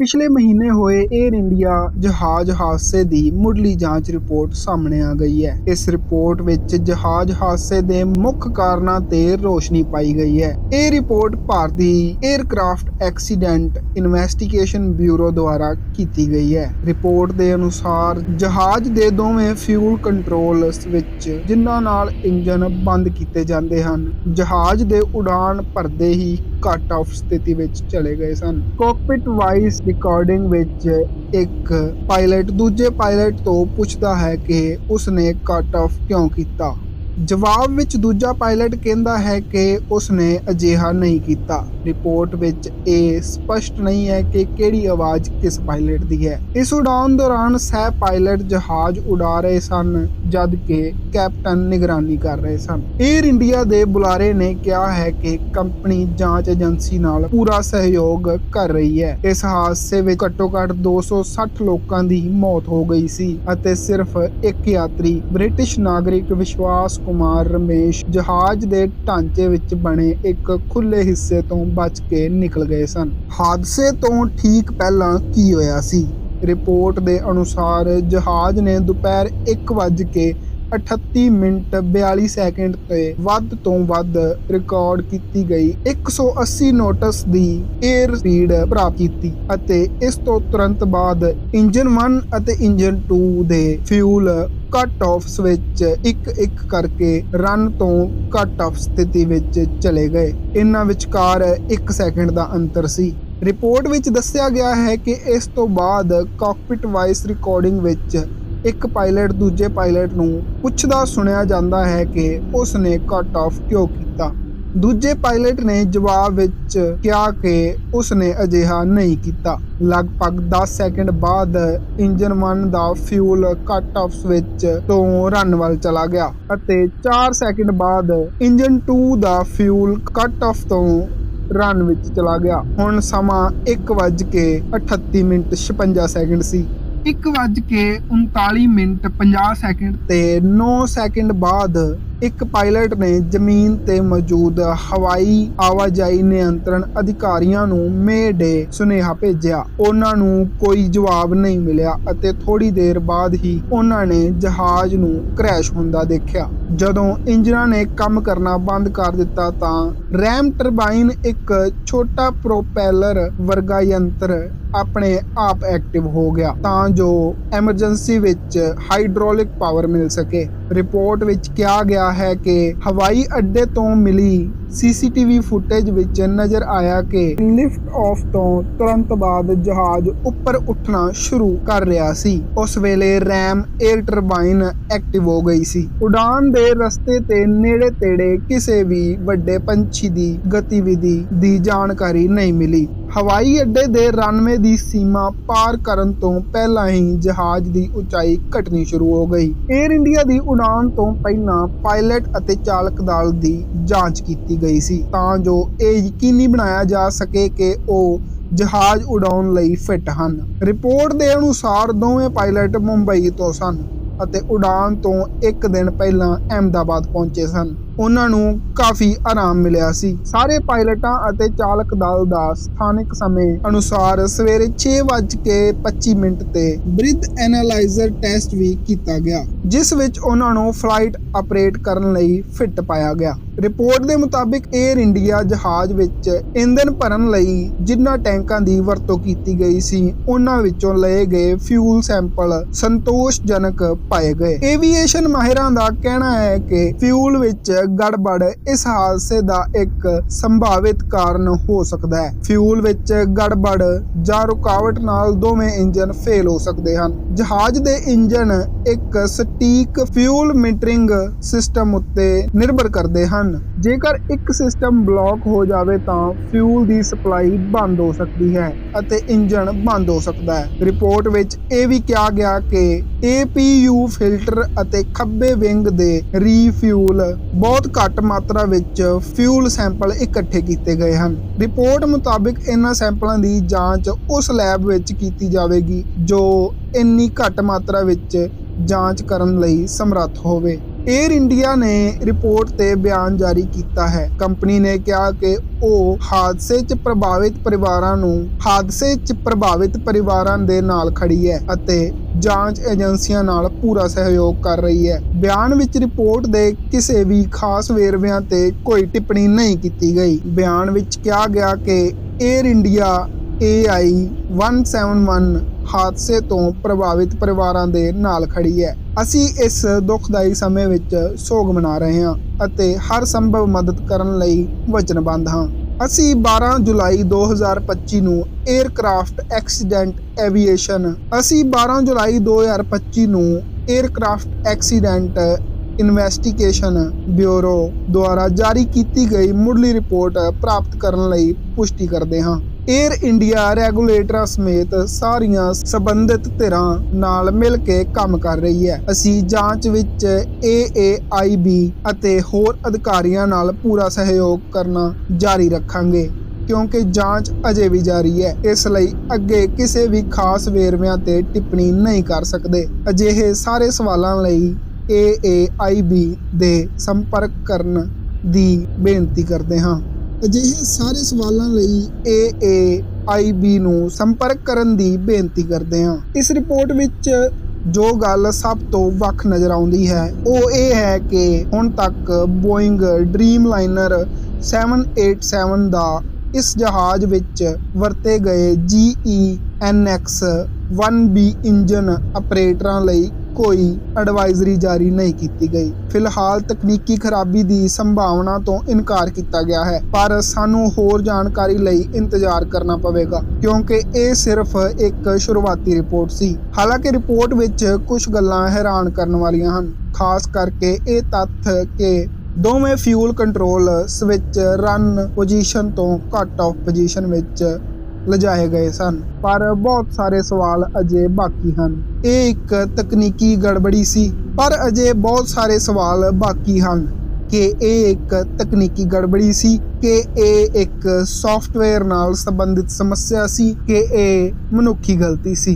ਪਿਛਲੇ ਮਹੀਨੇ ਹੋਏ ਏਅਰ ਇੰਡੀਆ ਜਹਾਜ਼ ਹਾਦਸੇ ਦੀ ਮੁੱਢਲੀ ਜਾਂਚ ਰਿਪੋਰਟ ਸਾਹਮਣੇ ਆ ਗਈ ਹੈ। ਇਸ ਰਿਪੋਰਟ ਵਿੱਚ ਜਹਾਜ਼ ਹਾਦਸੇ ਦੇ ਮੁੱਖ ਕਾਰਨਾਂ ਤੇ ਰੋਸ਼ਨੀ ਪਾਈ ਗਈ ਹੈ। ਇਹ ਰਿਪੋਰਟ ਭਾਰਤੀ 에ਅਰਕ੍ਰਾਫਟ ਐਕਸੀਡੈਂਟ ਇਨਵੈਸਟੀਗੇਸ਼ਨ ਬਿਊਰੋ ਦੁਆਰਾ ਕੀਤੀ ਗਈ ਹੈ। ਰਿਪੋਰਟ ਦੇ ਅਨੁਸਾਰ ਜਹਾਜ਼ ਦੇ ਦੋਵੇਂ ਫਿਊਲ ਕੰਟਰੋਲਸ ਵਿੱਚ ਜਿਨ੍ਹਾਂ ਨਾਲ ਇੰਜਨ ਬੰਦ ਕੀਤੇ ਜਾਂਦੇ ਹਨ, ਜਹਾਜ਼ ਦੇ ਉਡਾਨ ਭਰਦੇ ਹੀ ਕੱਟ ਆਫ ਸਥਿਤੀ ਵਿੱਚ ਚਲੇ ਗਏ ਸਨ। ਕਾਕਪਿਟ ਵਾਇਸ ਰਿਕਾਰਡਿੰਗ ਵਿੱਚ ਇੱਕ ਪਾਇਲਟ ਦੂਜੇ ਪਾਇਲਟ ਤੋਂ ਪੁੱਛਦਾ ਹੈ ਕਿ ਉਸਨੇ ਕੱਟ ਆਫ ਕਿਉਂ ਕੀਤਾ। ਜਵਾਬ ਵਿੱਚ ਦੂਜਾ ਪਾਇਲਟ ਕਹਿੰਦਾ ਹੈ ਕਿ ਉਸਨੇ ਅਜਿਹਾ ਨਹੀਂ ਕੀਤਾ। ਰਿਪੋਰਟ ਵਿੱਚ ਇਹ ਸਪਸ਼ਟ ਨਹੀਂ ਹੈ ਕਿ ਕਿਹੜੀ ਆਵਾਜ਼ ਕਿਸ ਪਾਇਲਟ ਦੀ ਹੈ। ਇਸ ਉਡਾਨ ਦੌਰਾਨ ਸਹਿ ਪਾਇਲਟ ਜਹਾਜ਼ ਉਡਾ ਰਹੇ ਸਨ, ਜਦ ਕਿ ਕੈਪਟਨ ਨਿਗਰਾਨੀ ਕਰ ਰਹੇ ਸਨ। 에ਅਰ ਇੰਡੀਆ ਦੇ ਬੁਲਾਰੇ ਨੇ ਕਿਹਾ ਹੈ ਕਿ ਕੰਪਨੀ ਜਾਂਚ ਏਜੰਸੀ ਨਾਲ ਪੂਰਾ ਸਹਿਯੋਗ ਕਰ ਰਹੀ ਹੈ। ਇਸ ਹਾਦਸੇ ਵਿੱਚ ਘੱਟੋ-ਘੱਟ 260 ਲੋਕਾਂ ਦੀ ਮੌਤ ਹੋ ਗਈ ਸੀ ਅਤੇ ਸਿਰਫ ਇੱਕ ਯਾਤਰੀ ਬ੍ਰਿਟਿਸ਼ ਨਾਗਰਿਕ ਵਿਸ਼ਵਾਸ ਕੁਮਾਰ ਰਮੇਸ਼ ਜਹਾਜ਼ ਦੇ ਢਾਂਚੇ ਵਿੱਚ ਬਣੇ ਇੱਕ ਖੁੱਲੇ ਹਿੱਸੇ ਤੋਂ ਬਚ ਕੇ ਨਿਕਲ ਗਏ ਸਨ। ਹਾਦਸੇ ਤੋਂ ਠੀਕ ਪਹਿਲਾਂ ਕੀ ਹੋਇਆ ਸੀ? ਰਿਪੋਰਟ ਦੇ ਅਨੁਸਾਰ ਜਹਾਜ਼ ਨੇ ਦੁਪਹਿਰ 1:38 ਮਿੰਟ 42 ਸੈਕਿੰਡ ਤੇ ਵੱਧ ਤੋਂ ਵੱਧ ਰਿਕਾਰਡ ਕੀਤੀ ਗਈ। 180 ਨੋਟਸ ਦੀ 에ਅਰ ਸਪੀਡ ਪ੍ਰਾਪਤ ਕੀਤੀ ਅਤੇ ਇਸ ਤੋਂ ਤੁਰੰਤ ਬਾਅਦ ਇੰਜਨ 1 ਅਤੇ ਇੰਜਨ 2 ਦੇ ਫਿਊਲ ਕੱਟ ਆਫ ਸਵਿਚ ਇੱਕ ਇੱਕ ਕਰਕੇ ਰਨ ਤੋਂ ਕੱਟ ਆਫ ਸਥਿਤੀ ਵਿੱਚ ਚਲੇ ਗਏ। ਇਹਨਾਂ ਵਿਚਕਾਰ 1 ਸੈਕਿੰਡ ਦਾ ਅੰਤਰ ਸੀ। ਰਿਪੋਰਟ ਵਿੱਚ ਦੱਸਿਆ ਗਿਆ ਹੈ ਕਿ ਇਸ ਤੋਂ ਬਾਅਦ ਕਾਕਪਿਟ ਵਾਇਸ ਰਿਕਾਰਡਿੰਗ ਵਿੱਚ ਇੱਕ ਪਾਇਲਟ ਦੂਜੇ ਪਾਇਲਟ ਨੂੰ ਪੁੱਛਦਾ ਸੁਣਿਆ ਜਾਂਦਾ ਹੈ ਕਿ ਉਸ ਨੇ ਕੱਟ ਆਫ ਕਿਉਂ ਦੂਜੇ ਪਾਇਲਟ ਨੇ ਜਵਾਬ ਵਿੱਚ ਕਿਹਾ ਕਿ ਉਸਨੇ ਅਜਿਹਾ ਨਹੀਂ ਕੀਤਾ। ਲਗਭਗ 10 ਸੈਕਿੰਡ ਬਾਅਦ ਇੰਜਨ 1 ਦਾ ਫਿਊਲ ਕੱਟ ਆਫ ਸਵਿਚ ਤੋਂ ਰਨ ਵੱਲ ਚਲਾ ਗਿਆ ਅਤੇ 4 ਸੈਕਿੰਡ ਬਾਅਦ ਇੰਜਨ 2 ਦਾ ਫਿਊਲ ਕੱਟ ਆਫ ਤੋਂ ਰਨ ਵਿੱਚ ਚਲਾ ਗਿਆ। ਹੁਣ ਸਮਾਂ 1:38 ਮਿੰਟ 56 ਸੈਕਿੰਡ ਸੀ। 1:39 ਮਿੰਟ 50 ਸੈਕਿੰਡ ਤੇ 9 ਸੈਕਿੰਡ ਬਾਅਦ ਇੱਕ ਪਾਇਲਟ ਨੇ ਜ਼ਮੀਨ ਤੇ ਮੌਜੂਦ ਹਵਾਈ ਆਵਾਜਾਈ ਨਿਯੰਤਰਣ ਅਧਿਕਾਰੀਆਂ ਨੂੰ ਮੇ ਡੇ ਸੁਨੇਹਾ ਭੇਜਿਆ। ਉਹਨਾਂ ਨੂੰ ਕੋਈ ਜਵਾਬ ਨਹੀਂ ਮਿਲਿਆ ਅਤੇ ਥੋੜੀ ਦੇਰ ਬਾਅਦ ਹੀ ਉਹਨਾਂ ਨੇ ਜਹਾਜ਼ ਨੂੰ ਕ੍ਰੈਸ਼ ਹੁੰਦਾ ਦੇਖਿਆ। ਜਦੋਂ ਇੰਜਨਾਂ ਨੇ ਕੰਮ ਕਰਨਾ ਬੰਦ ਕਰ ਦਿੱਤਾ ਤਾਂ ਰੈਮ ਟਰਬਾਈਨ ਇੱਕ ਛੋਟਾ ਪ੍ਰੋਪੈਲਰ ਵਰਗਾ ਯੰਤਰ ਆਪਣੇ ਆਪ ਐਕਟਿਵ ਹੋ ਗਿਆ ਤਾਂ ਜੋ ਐਮਰਜੈਂਸੀ ਵਿੱਚ ਹਾਈਡ੍ਰੋਲਿਕ ਪਾਵਰ ਮਿਲ ਸਕੇ। ਰਿਪੋਰਟ ਵਿੱਚ ਕਿਹਾ ਗਿਆ ਹੈ ਕਿ ਹਵਾਈ ਅੱਡੇ ਤੋਂ ਮਿਲੀ ਸੀਸੀਟੀਵੀ ਫੁਟੇਜ ਵਿੱਚ ਨਜ਼ਰ ਆਇਆ ਕਿ ਲਿਫਟ ਆਫ ਤੋਂ ਤੁਰੰਤ ਬਾਅਦ ਜਹਾਜ਼ ਉੱਪਰ ਉੱਠਣਾ ਸ਼ੁਰੂ ਕਰ ਰਿਹਾ ਸੀ। ਉਸ ਵੇਲੇ ਰੈਮ 에ਅਰ ਟਰਬਾਈਨ ਐਕਟਿਵ ਹੋ ਗਈ ਸੀ। ਉਡਾਨ ਦੇ ਰਸਤੇ ਤੇ ਨੇੜੇ ਤੇੜੇ ਕਿਸੇ ਵੀ ਵੱਡੇ ਪੰਛੀ ਦੀ ਗਤੀਵਿਧੀ ਦੀ ਜਾਣਕਾਰੀ ਨਹੀਂ ਮਿਲੀ। ਹਵਾਈ ਅੱਡੇ ਦੇ ਰਨਵੇ ਦੀ ਸੀਮਾ ਪਾਰ ਕਰਨ ਤੋਂ ਪਹਿਲਾਂ ਹੀ ਜਹਾਜ਼ ਦੀ ਉਚਾਈ ਘਟਣੀ ਸ਼ੁਰੂ ਹੋ ਗਈ। 에ਅਰ ਇੰਡੀਆ ਦੀ ਉਡਾਨ ਤੋਂ ਪਹਿਲਾਂ ਪਾਇਲਟ ਅਤੇ ਚਾਲਕ ਦਲ ਦੀ ਜਾਂਚ ਕੀਤੀ ਗਈ ਸੀ, ਤਾਂ ਜੋ ਇਹ ਯਕੀਨੀ ਬਣਾਇਆ ਜਾ ਸਕੇ ਕਿ ਉਹ ਜਹਾਜ਼ ਉਡਾਉਣ ਲਈ ਫਿੱਟ ਹਨ। ਰਿਪੋਰਟ ਦੇ ਅਨੁਸਾਰ ਦੋਵੇਂ ਪਾਇਲਟ ਮੁੰਬਈ ਤੋਂ ਸਨ। ਅਤੇ ਉਡਾਨ ਤੋਂ ਇੱਕ ਦਿਨ ਪਹਿਲਾਂ ਅਹਿਮਦਾਬਾਦ ਪਹੁੰਚੇ ਸਨ। ਉਹਨਾਂ ਨੂੰ ਕਾਫੀ ਆਰਾਮ ਮਿਲਿਆ ਸੀ। ਸਾਰੇ ਪਾਇਲਟਾਂ ਅਤੇ ਚਾਲਕ ਦਲ ਦਾ ਸਥਾਨਕ ਸਮੇਂ ਅਨੁਸਾਰ ਸਵੇਰੇ 6:25 ਮਿੰਟ ਤੇ ਬ੍ਰਿਥ ਐਨਾਲਾਈਜ਼ਰ ਟੈਸਟ ਵੀ ਕੀਤਾ ਗਿਆ, ਜਿਸ ਵਿੱਚ ਉਹਨਾਂ ਨੂੰ ਫਲਾਈਟ ਆਪਰੇਟ ਕਰਨ ਲਈ ਫਿੱਟ ਪਾਇਆ ਗਿਆ। ਰਿਪੋਰਟ ਦੇ ਮੁਤਾਬਿਕ 에ਅਰ ਇੰਡੀਆ ਜਹਾਜ਼ ਵਿੱਚ ਇੰਧਨ ਭਰਨ ਲਈ ਜਿਨ੍ਹਾਂ ਟੈਂਕਾਂ ਦੀ ਵਰਤੋਂ ਕੀਤੀ ਗਈ ਸੀ, ਉਹਨਾਂ ਵਿੱਚੋਂ ਲਏ ਗਏ ਫਿਊਲ ਸੈਂਪਲ ਸੰਤੋਸ਼ਜਨਕ ਪਾਏ ਗਏ। ਏਵੀਏਸ਼ਨ ਮਾਹਿਰਾਂ ਦਾ ਕਹਿਣਾ ਹੈ ਕਿ ਫਿਊਲ ਵਿੱਚ ਗੜਬੜ ਇਸ ਹਾਦਸੇ ਦਾ ਇੱਕ ਸੰਭਾਵਿਤ ਕਾਰਨ ਹੋ ਸਕਦਾ ਹੈ। ਫਿਊਲ ਵਿੱਚ ਗੜਬੜ ਜਾਂ ਰੁਕਾਵਟ ਨਾਲ ਦੋਵੇਂ ਇੰਜਨ ਫੇਲ ਹੋ ਸਕਦੇ ਹਨ। ਜਹਾਜ਼ ਦੇ ਇੰਜਨ ਇੱਕ ਸਟੀਕ ਫਿਊਲ ਮੀਟਰਿੰਗ ਸਿਸਟਮ ਉੱਤੇ ਨਿਰਭਰ ਕਰਦੇ ਹਨ। ਜੇਕਰ ਇੱਕ ਸਿਸਟਮ ਬਲੌਕ ਹੋ ਜਾਵੇ ਤਾਂ ਫਿਊਲ ਦੀ ਸਪਲਾਈ ਬੰਦ ਹੋ ਸਕਦੀ ਹੈ ਅਤੇ ਇੰਜਨ ਬੰਦ ਹੋ ਸਕਦਾ ਹੈ। ਰਿਪੋਰਟ ਵਿੱਚ ਇਹ ਵੀ ਕਿਹਾ ਗਿਆ ਕਿ APU ਫਿਲਟਰ ਅਤੇ ਖੱਬੇ ਵਿੰਗ ਦੇ ਰੀਫਿਊਲ ਬਹੁਤ ਘੱਟ ਮਾਤਰਾ ਵਿੱਚ ਫਿਊਲ ਸੈਂਪਲ ਇਕੱਠੇ ਕੀਤੇ ਗਏ ਹਨ। ਰਿਪੋਰਟ ਮੁਤਾਬਿਕ ਇਹਨਾਂ ਸੈਂਪਲਾਂ ਦੀ ਜਾਂਚ ਉਸ ਲੈਬ ਵਿੱਚ ਕੀਤੀ ਜਾਵੇਗੀ ਜੋ ਇੰਨੀ ਘੱਟ ਮਾਤਰਾ ਵਿੱਚ ਜਾਂਚ ਕਰਨ ਲਈ ਸਮਰੱਥ ਹੋਵੇ। 에ਅਰ ਇੰਡੀਆ ਨੇ ਰਿਪੋਰਟ ਤੇ ਬਿਆਨ ਜਾਰੀ ਕੀਤਾ ਹੈ। ਕੰਪਨੀ ਨੇ ਕਿਹਾ ਕਿ ਉਹ ਹਾਦਸੇ 'ਚ ਪ੍ਰਭਾਵਿਤ ਪਰਿਵਾਰਾਂ ਨੂੰ, ਹਾਦਸੇ 'ਚ ਪ੍ਰਭਾਵਿਤ ਪਰਿਵਾਰਾਂ ਦੇ ਨਾਲ ਖੜੀ ਹੈ ਅਤੇ ਜਾਂਚ ਏਜੰਸੀਆਂ ਨਾਲ ਪੂਰਾ ਸਹਿਯੋਗ ਕਰ ਰਹੀ ਹੈ। ਬਿਆਨ ਵਿੱਚ ਰਿਪੋਰਟ ਦੇ ਕਿਸੇ ਵੀ ਖਾਸ ਵੇਰਵਿਆਂ ਤੇ ਕੋਈ ਟਿੱਪਣੀ ਨਹੀਂ ਕੀਤੀ ਗਈ। ਬਿਆਨ ਵਿੱਚ ਕਿਹਾ ਗਿਆ ਕਿ 에ਅਰ ਇੰਡੀਆ AI 171 ਹਾਦਸੇ ਤੋਂ ਪ੍ਰਭਾਵਿਤ ਪਰਿਵਾਰਾਂ ਦੇ ਨਾਲ ਖੜੀ ਹੈ। ਅਸੀਂ ਇਸ ਦੁਖਦਾਈ ਸਮੇਂ ਵਿੱਚ ਸੋਗ ਮਨਾ ਰਹੇ ਹਾਂ ਅਤੇ ਹਰ ਸੰਭਵ ਮਦਦ ਕਰਨ ਲਈ ਵਚਨਬੱਧ ਹਾਂ। ਅਸੀਂ 12 ਜੁਲਾਈ 2025 ਨੂੰ 에ਅਰਕ੍ਰਾਫਟ ਐਕਸੀਡੈਂਟ ਐਵੀਏਸ਼ਨ, ਅਸੀਂ 12 ਜੁਲਾਈ 2025 ਨੂੰ 에ਅਰਕ੍ਰਾਫਟ ਐਕਸੀਡੈਂਟ ਇਨਵੈਸਟੀਗੇਸ਼ਨ ਬਿਊਰੋ ਦੁਆਰਾ ਜਾਰੀ ਕੀਤੀ ਗਈ ਮੁੱਢਲੀ ਰਿਪੋਰਟ ਪ੍ਰਾਪਤ ਕਰਨ ਲਈ ਪੁਸ਼ਟੀ ਕਰਦੇ ਹਾਂ। 에ਅਰ ਇੰਡੀਆ ਰੈਗੂਲੇਟਰਾਂ ਸਮੇਤ ਸਾਰੀਆਂ ਸਬੰਧਿਤ ਧਿਰਾਂ ਨਾਲ ਮਿਲ ਕੇ ਕੰਮ ਕਰ ਰਹੀ ਹੈ। ਅਸੀਂ ਜਾਂਚ ਵਿੱਚ AAIB ਅਤੇ ਹੋਰ ਅਧਿਕਾਰੀਆਂ ਨਾਲ ਪੂਰਾ ਸਹਿਯੋਗ ਕਰਨਾ ਜਾਰੀ ਰੱਖਾਂਗੇ, ਕਿਉਂਕਿ ਜਾਂਚ ਅਜੇ ਵੀ ਜਾਰੀ ਹੈ। ਇਸ ਲਈ ਅੱਗੇ ਕਿਸੇ ਵੀ ਖਾਸ ਵੇਰਵਿਆਂ ਤੇ ਟਿੱਪਣੀ ਨਹੀਂ ਕਰ ਸਕਦੇ। ਅਜਿਹੇ ਸਾਰੇ ਸਵਾਲਾਂ ਲਈ AAIB ਦੇ ਸੰਪਰਕ ਕਰਨ ਦੀ ਬੇਨਤੀ ਕਰਦੇ ਹਾਂ। ਅਜਿਹੇ ਸਾਰੇ ਸਵਾਲਾਂ ਲਈ AAIB ਨੂੰ ਸੰਪਰਕ ਕਰਨ ਦੀ ਬੇਨਤੀ ਕਰਦੇ ਹਾਂ। ਇਸ ਰਿਪੋਰਟ ਵਿੱਚ ਜੋ ਗੱਲ ਸਭ ਤੋਂ ਵੱਖ ਨਜ਼ਰ ਆਉਂਦੀ ਹੈ, ਉਹ ਇਹ ਹੈ ਕਿ ਹੁਣ ਤੱਕ ਬੋਇੰਗ ਡ੍ਰੀਮਲਾਈਨਰ 787 ਦਾ ਇਸ ਜਹਾਜ਼ ਵਿੱਚ ਵਰਤੇ ਗਏ GEnx 1B ਇੰਜਨ ਆਪਰੇਟਰਾਂ ਲਈ ਕੋਈ ਐਡਵਾਈਜ਼ਰੀ ਜਾਰੀ ਨਹੀਂ ਕੀਤੀ ਗਈ। ਫਿਲਹਾਲ ਤਕਨੀਕੀ ਖਰਾਬੀ ਦੀ ਸੰਭਾਵਨਾ ਤੋਂ ਇਨਕਾਰ ਕੀਤਾ ਗਿਆ ਹੈ, ਪਰ ਸਾਨੂੰ ਹੋਰ ਜਾਣਕਾਰੀ ਲਈ ਇੰਤਜ਼ਾਰ ਕਰਨਾ ਪਵੇਗਾ, ਕਿਉਂਕਿ ਇਹ ਸਿਰਫ ਇੱਕ ਸ਼ੁਰੂਆਤੀ ਰਿਪੋਰਟ ਸੀ। ਹਾਲਾਂਕਿ ਰਿਪੋਰਟ ਵਿੱਚ ਕੁਝ ਗੱਲਾਂ ਹੈਰਾਨ ਕਰਨ ਵਾਲੀਆਂ ਹਨ, ਖਾਸ ਕਰਕੇ ਇਹ ਤੱਥ ਕਿ ਦੋਵੇਂ fuel control switch run position ਤੋਂ ਘੱਟ ਆਫ ਪੋਜੀਸ਼ਨ ਵਿੱਚ ਲਿਜਾਏ ਗਏ ਸਨ। ਪਰ ਬਹੁਤ ਸਾਰੇ ਸਵਾਲ ਅਜੇ ਬਾਕੀ ਹਨ। ਇਹ ਇੱਕ ਤਕਨੀਕੀ ਗੜਬੜੀ ਸੀ, ਪਰ ਅਜੇ ਬਹੁਤ ਸਾਰੇ ਸਵਾਲ ਬਾਕੀ ਹਨ ਕਿ ਇਹ ਇੱਕ ਤਕਨੀਕੀ ਗੜਬੜੀ ਸੀ, ਕਿ ਇਹ ਇੱਕ ਸੌਫਟਵੇਅਰ ਨਾਲ ਸੰਬੰਧਿਤ ਸਮੱਸਿਆ ਸੀ, ਕਿ ਇਹ ਮਨੁੱਖੀ ਗਲਤੀ ਸੀ।